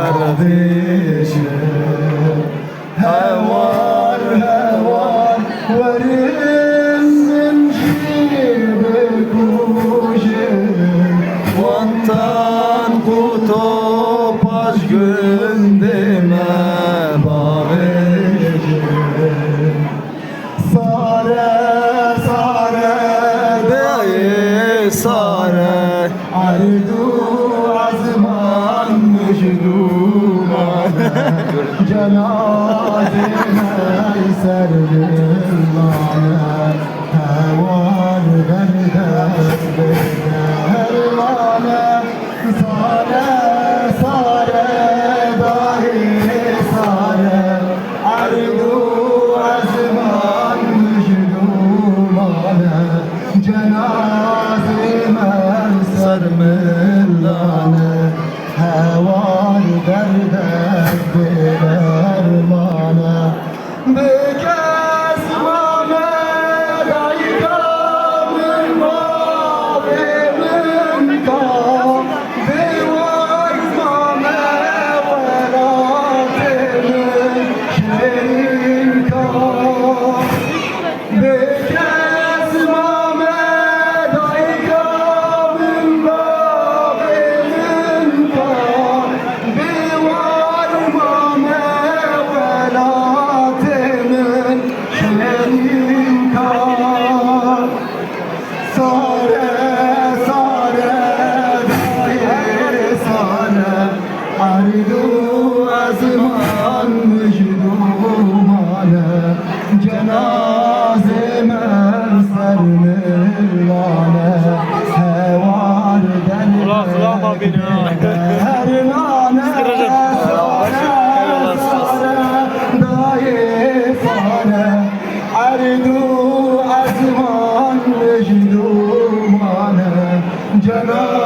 derdişe Hevar hevar verilsin şiiri kuşum Vantan kutopaş gündeme Cenazeme serdim azman müjdumane Cenazeme sermillane Hevar derde Ulan kulağıma beni ha. Dermane Sıkıracağım. sare sare daye sare Ardu azman müjdumane Cenazeme